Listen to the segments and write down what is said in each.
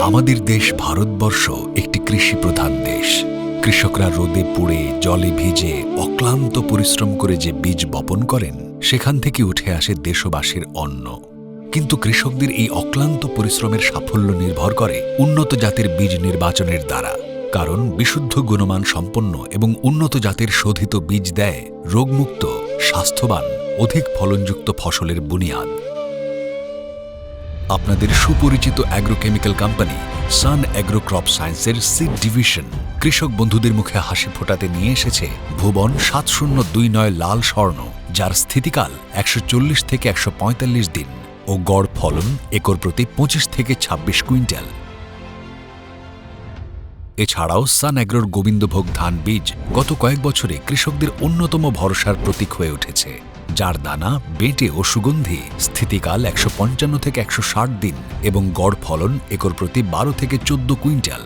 আমাদের দেশ ভারতবর্ষ একটি কৃষি প্রধান দেশ। কৃষকরা রোদে পুড়ে, জলে ভিজে, অক্লান্ত পরিশ্রম করে যে বীজ বপন করেন, সেখান থেকে উঠে আসে দেশবাসীর অন্ন। কিন্তু কৃষকদের এই অক্লান্ত পরিশ্রমের সাফল্য নির্ভর করে উন্নত জাতের বীজ নির্বাচনের দ্বারা। কারণ বিশুদ্ধ গুণমান সম্পন্ন এবং উন্নত জাতের শোধিত বীজ দেয় রোগমুক্ত, স্বাস্থ্যবান, অধিক ফলনযুক্ত ফসলের বুনিয়াদ। আপনাদের সুপরিচিত agrochemical company Sun Agro Crop সায়েন্সের সিড ডিভিশন কৃষক বন্ধুদের মুখে হাসি ফোটাতে নিয়ে এসেছে ভুবন সাত শূন্য দুই নয় লাল স্বর্ণ, যার স্থিতিকাল একশো চল্লিশ থেকে একশো পঁয়তাল্লিশ দিন ও গড় ফলন একর প্রতি পঁচিশ থেকে ২৬ কুইন্টাল। এছাড়াও সান অ্যাগ্রোর গোবিন্দভোগ ধান বীজ গত কয়েক বছরে কৃষকদের অন্যতম ভরসার প্রতীক হয়ে উঠেছে। যার দানা, বেটে ও সুগন্ধি স্থিতিকাল একশো পঞ্চান্ন থেকে একশো ষাট দিন এবং গড় ফলন একর প্রতি বারো থেকে চোদ্দ কুইন্টাল।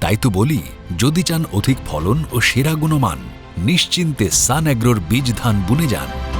তাই তো বলি, যদি চান অধিক ফলন ও সেরা গুণমান, নিশ্চিন্তে সান অ্যাগ্রোর বীজ ধান বুনে যান।